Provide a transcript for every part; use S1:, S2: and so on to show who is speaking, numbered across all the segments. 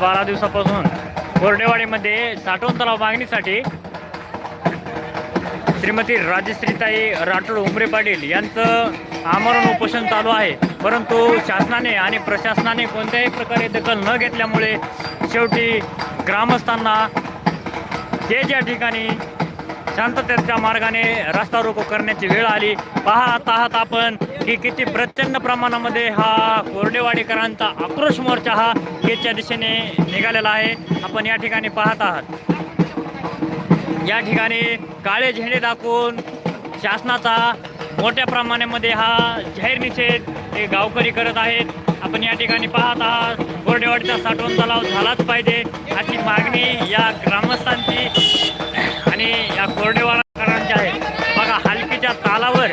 S1: बारा दिवसापासून कोरडेवाडीमध्ये साठवण तलाव मागणीसाठी श्रीमती राजश्रीताई राठोड उमरे पाटील यांचं आमरण उपोषण चालू आहे. परंतु शासनाने आणि प्रशासनाने कोणत्याही प्रकारे दखल न घेतल्यामुळे शेवटी ग्रामस्थांना जे ज्या ठिकाणी शांततेच्या मार्गाने रस्ता रोको करण्याची वेळ आली पाहत आहात आपण की किती प्रचंड प्रमाणामध्ये हा कोरडेवाडीकरांचा आक्रोश मोर्चा हा केच्या दिशेने निघालेला आहे. आपण या ठिकाणी पाहत आहात. या ठिकाणी काळे झेंडे दाखवून शासनाचा मोठ्या प्रमाणामध्ये हा जाहीर निषेध हे गावकरी करत आहेत. आपण या ठिकाणी पाहत आहात कोरडेवाडीचा साठवण तलाव झालाच पाहिजे अशी मागणी या ग्रामस्थांची आणि या कोरडेवाडीकरांची आहे. बघा हलकीच्या तालावर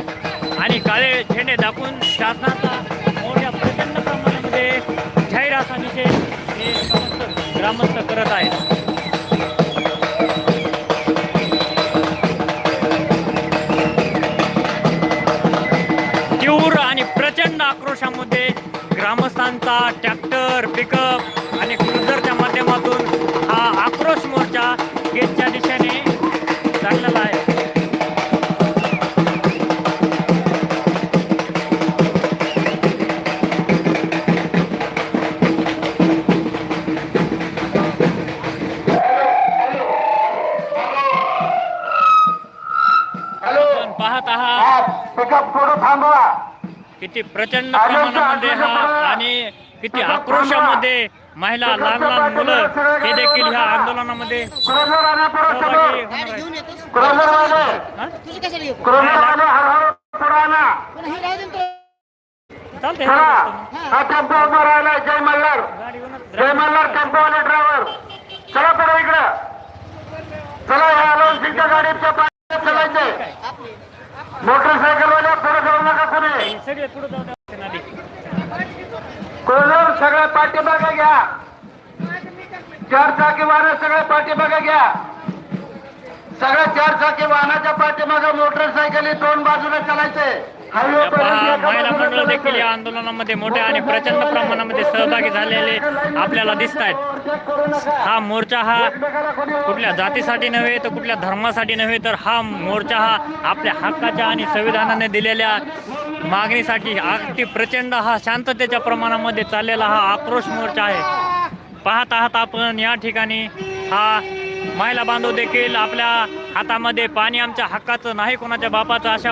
S1: शासनाचा मोठ्या प्रचंड प्रमाणामध्ये जाहीर असा निषेध हे समस्त ग्रामस्थ करत आहेत. तीव्र आणि प्रचंड आक्रोशामध्ये ग्रामस्थांचा ट्रॅक्टर पिकअप आणि क्रुझरच्या माध्यमातून हा आक्रोश मोर्चा गेटच्या दिशेने किती प्रचंड प्रमाणामध्ये हा आणि किती आक्रोशामध्ये महिला लहान लहान मुलं हे देखील ह्या आंदोलनामध्ये
S2: जय मल्हार. जय मल्हार टेम्पोवाले ड्रायव्हर चला पुढे इकडं. चला ह्या अलाउन्सिंगच्या गाडीच्या चलायचंय
S3: आपली
S2: मोटरसायकलवाल्या पुढे जाऊ नका कोणी.
S1: सगळे पुढे जाऊ
S2: सगळ्या पाठीमागे घ्या. चार चाकी वाहन सगळ्या पाठीमागे घ्या. सगळ्या चार चाकी वाहनाच्या पाठीमागे मोटरसायकली दोन बाजूने चालायचे.
S1: महिला मंडळ देखील या आंदोलनामध्ये मोठ्या आणि प्रचंड प्रमाणामध्ये सहभागी झालेले आपल्याला दिसत आहेत हा मोर्चा हा कुठल्या जातीसाठी नव्हे तर कुठल्या धर्मासाठी नव्हे तर हा मोर्चा हा आपल्या हक्काच्या आणि संविधानाने दिलेल्या मागणीसाठी अगदी प्रचंड हा शांततेच्या प्रमाणामध्ये चाललेला हा आक्रोश मोर्चा आहे. पाहत आहात आपण या ठिकाणी हा महिला बांधव देखील आपल्या हातामध्ये पाणी आमच्या हक्काचं नाही कोणाच्या बापाचं अशा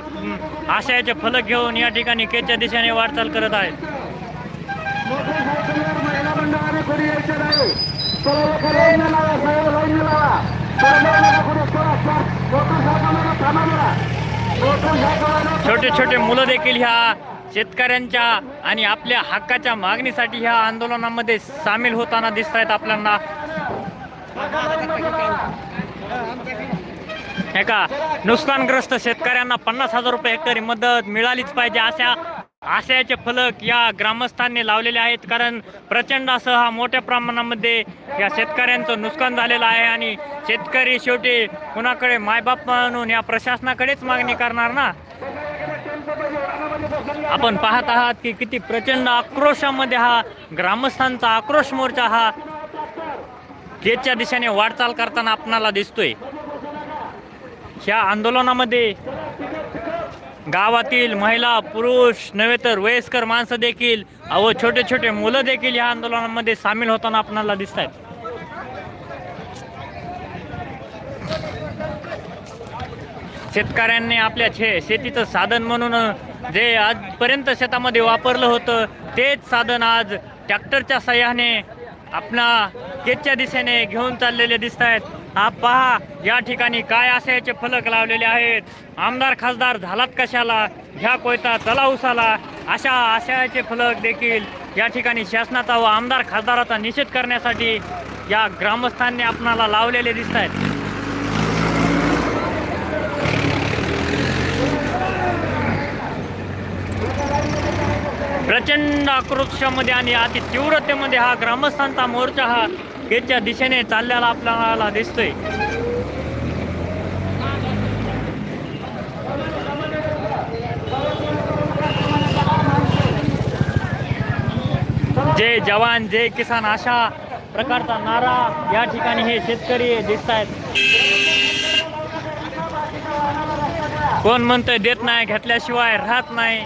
S1: आशयाचे फलक घेऊन या ठिकाणी केच्या दिशेने वाटचाल करत आहेत.
S2: कोणी यायचं नाही. एका लावा लावा.
S1: छोटे छोटे मुलं देखील ह्या शेतकऱ्यांच्या आणि आपल्या हक्काच्या मागणीसाठी ह्या आंदोलनामध्ये सामील होताना दिसत आहेत आपल्याला हे का नुकसानग्रस्त शेतकऱ्यांना पन्नास हजार रुपये हेक्टरी मदत मिळालीच पाहिजे अशा आशयाचे फलक या ग्रामस्थांनी लावलेले आहेत कारण प्रचंड असं हा मोठ्या प्रमाणामध्ये या शेतकऱ्यांचं नुकसान झालेलं आहे आणि शेतकरी शेवटी कुणाकडे मायबाप म्हणून या प्रशासनाकडेच मागणी करणार ना? आपण पाहत आहात की किती प्रचंड आक्रोशामध्ये हा ग्रामस्थांचा आक्रोश मोर्चा हा गेटच्या दिशेने वाटचाल करताना आपणाला दिसतोय. ह्या आंदोलनामध्ये गावातील महिला पुरुष नव्हे तर वयस्कर माणसं देखील व छोटे छोटे मुलं देखील या आंदोलनामध्ये सामील होताना आपणाला दिसत आहेत शेतकऱ्यांनी आपल्या छे शेतीचं साधन म्हणून जे आजपर्यंत शेतामध्ये वापरलं होतं तेच साधन आज ट्रॅक्टरच्या सहाय्याने आपला गेटच्या दिशेने घेऊन चाललेले दिसत आहेत हा पहा या ठिकाणी काय आशयाचे फलक लावलेले आहेत? आमदार खासदार झालात कशाला? घ्या कोयता चला उसाला? अशा आशयाचे फलक देखील या ठिकाणी शासनाचा व आमदार खासदाराचा निषेध करण्यासाठी या ग्रामस्थांनी आपणाला लावलेले दिसत आहेत प्रचंड आक्रोशामध्ये आणि अति तीव्रतेमध्ये हा ग्रामस्थांचा मोर्चा हा गेटच्या दिशेने चाललेला आपल्याला दिसतोय. जय जवान जय किसान अशा प्रकारचा नारा या ठिकाणी हे शेतकरी दिसत आहेत कोण म्हणतंय देत नाही घेतल्याशिवाय राहत नाही.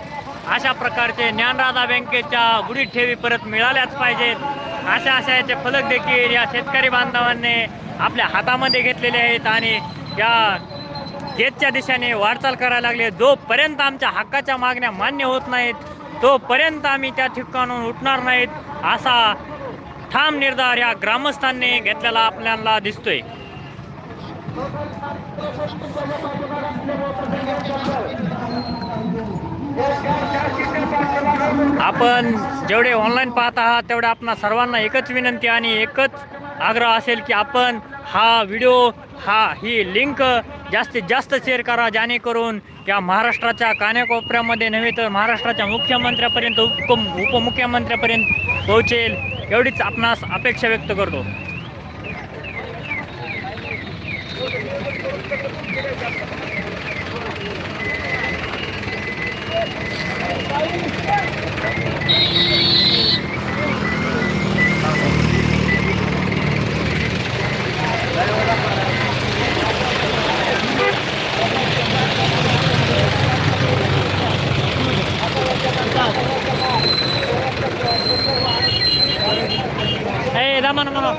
S1: अशा प्रकारचे ज्ञानराधा बँकेच्या बुडीत ठेवी परत मिळाल्याच पाहिजेत. अशा अशा याचे फलक देखील या शेतकरी बांधवांनी आपल्या हातामध्ये घेतलेले आहेत आणि या गेटच्या दिशेने वाटचाल करायला लागले. जोपर्यंत आमच्या हक्काच्या मागण्या मान्य होत नाहीत तोपर्यंत आम्ही त्या ठिकाणून उठणार नाहीत असा ठाम निर्धार या ग्रामस्थांनी घेतलेला आपल्याला दिसतोय. आपण जेवढे ऑनलाईन पाहत आहात तेवढे आपणा सर्वांना एकच विनंती आणि एकच आग्रह असेल की आपण हा व्हिडिओ हा ही लिंक जास्तीत जास्त शेअर करा जेणेकरून या महाराष्ट्राच्या कानाकोपऱ्यामध्ये नव्हे तर महाराष्ट्राच्या मुख्यमंत्र्यापर्यंत उप उपमुख्यमंत्र्यापर्यंत पोहोचेल एवढीच आपणास अपेक्षा व्यक्त करतो. ए दामा ना म्हणा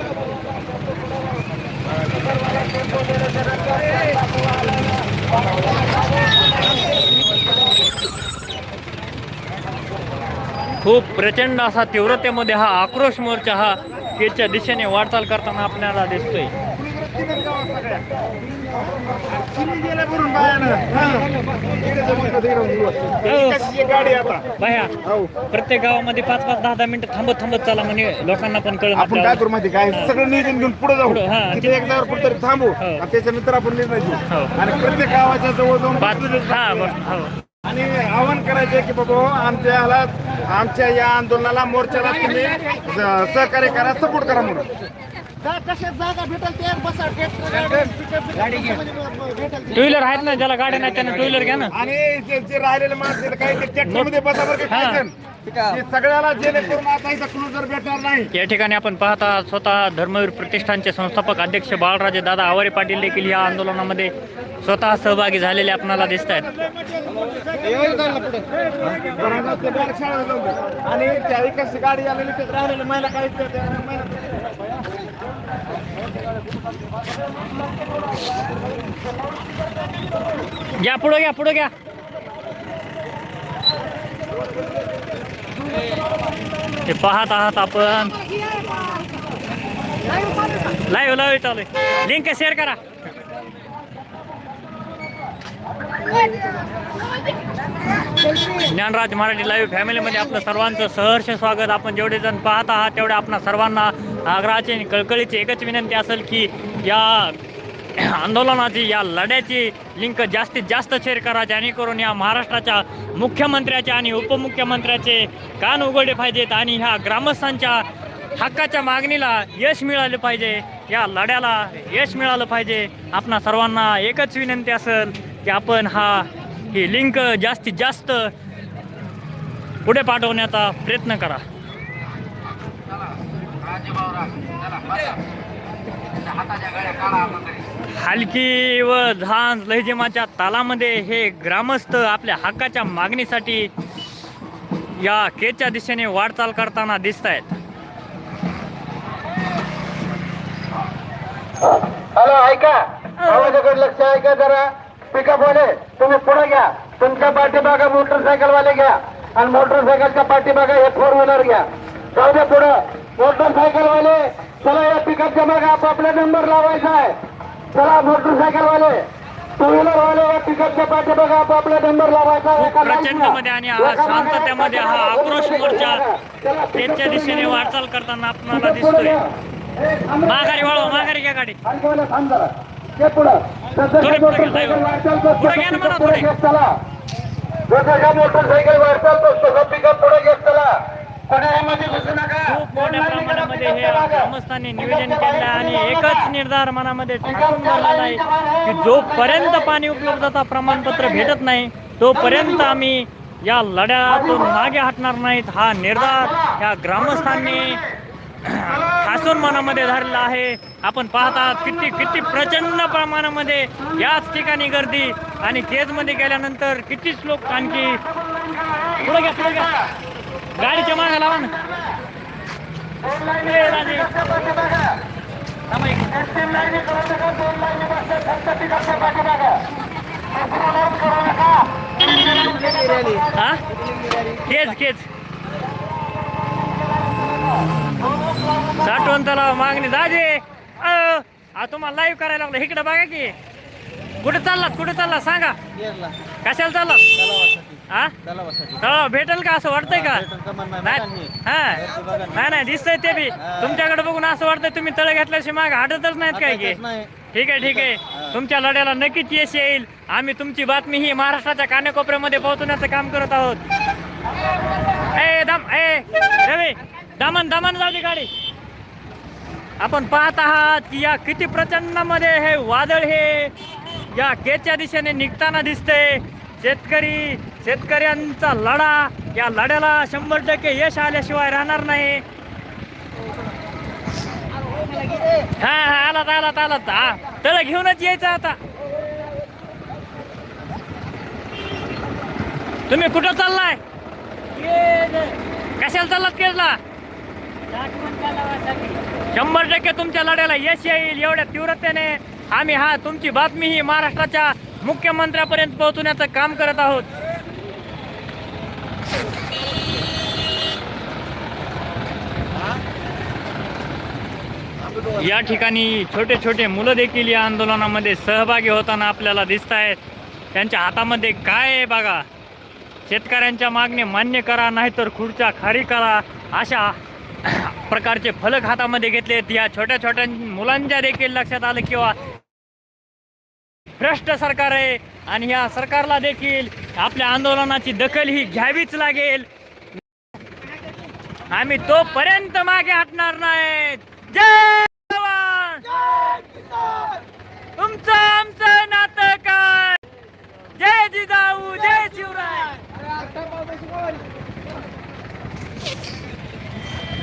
S1: खूप प्रचंड असा तीव्रतेमध्ये हा आक्रोश मोर्चा हा केच्या दिशेने वाटचाल करताना आपल्याला दिसतोय बाया
S3: हो.
S1: प्रत्येक गावामध्ये पाच पाच दहा दहा मिनिटं थांबत थांबत चला म्हणजे लोकांना पण कळत
S3: आपण काय करू माहिती काय सगळं नियोजन घेऊन पुढे जाऊ
S1: हा.
S3: तिथे एक जागा कुठेतरी थांबू
S1: हो.
S3: आणि त्याच्यानंतर आपण निर्णय
S1: हो.
S3: घेऊ आणि प्रत्येक गावाच्या जवळ जाऊन
S1: बस
S3: आणि आवाहन करायचे की बाबा आमच्या आमच्या या आंदोलनाला मोर्चाला तुम्ही सहकार्य करा सपोर्ट करा म्हणून.
S1: टू व्हीलर आहेत ना ज्याला गाड्या नाही त्यांना टू व्हीलर घ्या ना.
S3: आणि जे जे राहिलेले माणसं आहेत, काही ते ट्रॅक्टरमध्ये बसा बरं का
S1: हा.
S3: काय जण. सगळ्याला जेणेकरून आता इथं क्लुजर भेटणार नाही
S1: या ठिकाणी आपण पाहता स्वतः धर्मवीर प्रतिष्ठानचे संस्थापक अध्यक्ष बाळराजे दादा आवारे पाटील देखील या आंदोलनामध्ये स्वतः सहभागी झालेले आपणाला दिसत आहेत.
S3: आणि त्या गाडी आलेली राहिलेली महिला
S1: घ्या पुढं घ्या पुढं घ्या ते पाहत आहात आपण. लाईव्ह लाईव्ह चालू आहे. लिंक शेअर करा. ज्ञानराज मराठी लाईव्ह फॅमिलीमध्ये आपलं सर्वांचं सहर्ष स्वागत. आपण जेवढे जण पाहत आहात तेवढे आपणा सर्वांना आग्रहाची आणि कळकळीची एकच विनंती असेल की या आंदोलनाची या लढ्याची लिंक जास्तीत जास्त शेअर करा. जेणेकरून या महाराष्ट्राच्या मुख्यमंत्र्याचे आणि उपमुख्यमंत्र्याचे कान उघडले पाहिजेत आणि ह्या ग्रामस्थांच्या हक्काच्या मागणीला यश मिळाले पाहिजे. या लढ्याला यश मिळालं पाहिजे. आपणा सर्वांना एकच विनंती असेल की आपण हा ही लिंक जास्तीत जास्त पुढे पाठवण्याचा प्रयत्न करा. हलकी व झांज लहजेमाच्या तालामध्ये हे ग्रामस्थ आपल्या हक्काच्या मागणीसाठी या केच्या दिशेने वाटचाल करताना दिसत आहेत
S2: हॅलो ऐका. आवाजाकडे लक्ष ऐका जरा. पिकअप वाले तुम्ही पुढे घ्या. तुमच्या पाठीमागा मोटरसायकल वाले घ्या. आणि मोटरसायकलच्या पाठीमागा हे फोर व्हीलर घ्या. जाऊ दे पुढं. मोटरसायकल वाले चला या पिकअपच्या मागे आपापला नंबर लावायचा आहे. चला मोटरसायकल वाले टू व्हीलर वाले या पिकअपच्या पाठीमागे आपापला नंबर लावायचा
S1: प्रचंड. मध्ये आणि हा शांततेमध्ये हा आक्रोश मोर्चा त्यांच्या दिशेने वाटचाल करताना आपल्याला
S2: पुढे
S1: दिसतोय. माघारी वळवा माघारी घ्या गाडी
S2: मोटरसायकल. वाटचाल तो पिकअप पुढे. घेत चला.
S1: खूप मोठ्या प्रमाणामध्ये हे ग्रामस्थांनी नियोजन केलं आणि एकच निर्धार मनामध्ये ठाकून धरलेला आहे की जोपर्यंत पाणी उपलब्धता प्रमाणपत्र भेटत नाही तोपर्यंत आम्ही या लढ्यातून मागे हटणार नाहीत. हा निर्धार या ग्रामस्थांनी ठासून मनामध्ये धरला आहे. आपण पाहता किती किती प्रचंड प्रमाणामध्ये याच ठिकाणी गर्दी आणि केजमध्ये गेल्यानंतर कितीच लोक आणखी पुढे घ्या पुढे घ्या. गाडीच्या मागे लावा ना. हा? केज साठवण तलाव मागणी दाजे. आ, तुम्हाला लाईव्ह करायला लागलं. इकडे बघा की. कुठे चाललात? कुठे चाललात? सांगा. कशाला चाललात? हा? तलाव भेटेल का असं वाटतंय का? नाही हा. नाही नाही दिसतंय ते बी. तुमच्याकडे बघून असं वाटतंय तुम्ही तळ घेतल्याशिवाय माग हटतच नाहीत काय की? ठीक आहे ठीक आहे. तुमच्या लढ्याला नक्कीच यश येईल. आम्ही तुमची बातमी ही महाराष्ट्राच्या कानेकोपऱ्यामध्ये पोहोचवण्याचं काम करत आहोत. ए दम ए रवी दमन दमन जाऊ दे गाडी. आपण पाहत आहात की या किती प्रचंडमध्ये हे वादळ हे या केच्या दिशेने निघताना दिसते शेतकरी शेतकऱ्यांचा लढा या लढ्याला शंभर टक्के यश आल्याशिवाय राहणार नाही. हा हा आलात आलात आलात. हा त्याला घेऊनच यायचं आता. तुम्ही कुठं चाललाय? कशाला चाललात केसला शंभर टक्के तुमच्या लढ्याला यश येईल एवढ्या तीव्रतेने. आम्ही हा तुमची बातमी ही महाराष्ट्राच्या मुख्यमंत्र्यापर्यंत पोहोचवण्याचं काम करत आहोत. या ठिकाणी छोटे छोटे मुलं देखील या आंदोलनामध्ये सहभागी होताना आपल्याला दिसत आहेत त्यांच्या हातामध्ये काय आहे बघा? शेतकऱ्यांच्या मागणी मान्य करा नाहीतर खुर्च्या खारी करा. अशा प्रकारचे फलक हातामध्ये घेतलेत या छोट्या छोट्या मुलांच्या देखील लक्षात आलं किंवा भ्रष्ट सरकार आहे आणि या सरकारला देखील आपल्या आंदोलनाची दखल ही घ्यावीच लागेल. आम्ही तोपर्यंत मागे हटणार नाही जय! तुमचं आमचं नातं काय? जय जिजाऊ जय शिवराय.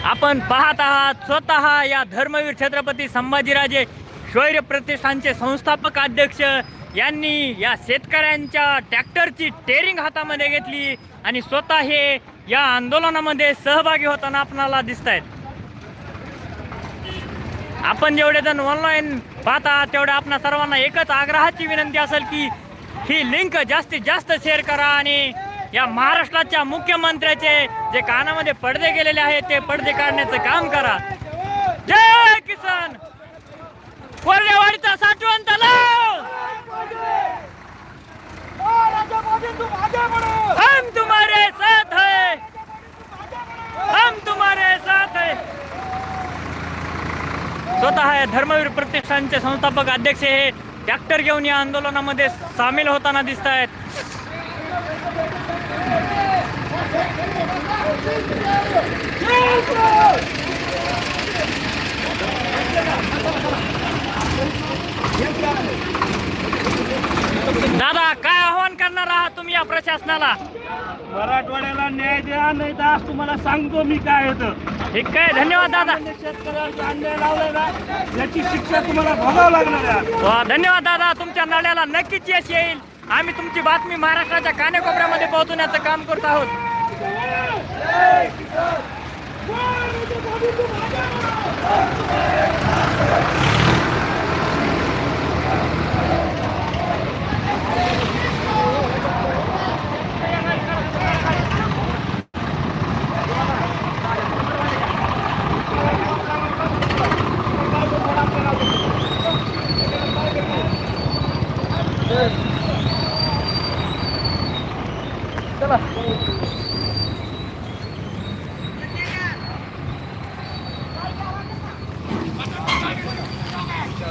S1: आपण पाहत आहात स्वतः या धर्मवीर छत्रपती संभाजीराजे शौर्य प्रतिष्ठानचे संस्थापक अध्यक्ष. यांनी या शेतकऱ्यांच्या ट्रॅक्टरची टेरिंग हातामध्ये घेतली आणि स्वतः हे या आंदोलनामध्ये सहभागी होताना आपणाला दिसत आहेत आपण जेवढे जण ऑनलाईन पाहता तेवढ्या आपणा सर्वांना एकच आग्रहाची विनंती असेल की ही लिंक जास्तीत जास्त शेअर करा आणि या महाराष्ट्राच्या मुख्यमंत्र्याचे जे कानामध्ये पडदे गेलेले आहेत ते पडदे काढण्याचं काम करा. जय हो किसान! कोरडेवाडीचा साठवण तलाव स्वतः धर्मवीर प्रतिष्ठानचे संस्थापक अध्यक्ष हे ट्रॅक्टर घेऊन या आंदोलनामध्ये सामील होताना दिसत आहेत दादा काय करणार आहात तुम्ही या प्रशासनाला?
S4: मराठवाड्याला न्याय द्या नाही तर आज तुम्हाला सांगतो मी काय होतं.
S1: ठीक आहे धन्यवाद दादा.
S4: शेतकऱ्यांचा अन्याय लावलाय ना याची शिक्षा तुम्हाला भोगावं लागणार आहे
S1: वा, धन्यवाद दादा. तुमच्या लढ्याला नक्कीच यश येईल. आम्ही तुमची बातमी महाराष्ट्राच्या कानेकोपऱ्यामध्ये पोहोचवण्याचं काम करत आहोत.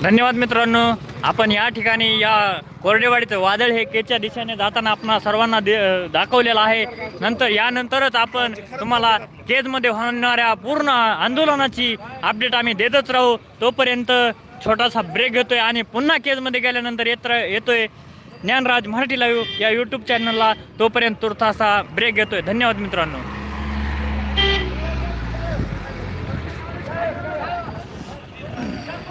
S1: धन्यवाद मित्रांनो. आपण या ठिकाणी या कोरडेवाडीचं वादळ हे केच्या दिशेने जाताना आपण सर्वांना दे दाखवलेलं आहे. नंतर यानंतरच आपण तुम्हाला केजमध्ये होणाऱ्या पूर्ण आंदोलनाची अपडेट आम्ही देतच राहू. तोपर्यंत छोटासा ब्रेक घेतोय आणि पुन्हा केजमध्ये गेल्यानंतर येत येतोय ज्ञानराज मराठी लाईव्ह या यूट्यूब चॅनलला तोपर्यंत तुर्तासा ब्रेक घेतोय. धन्यवाद मित्रांनो.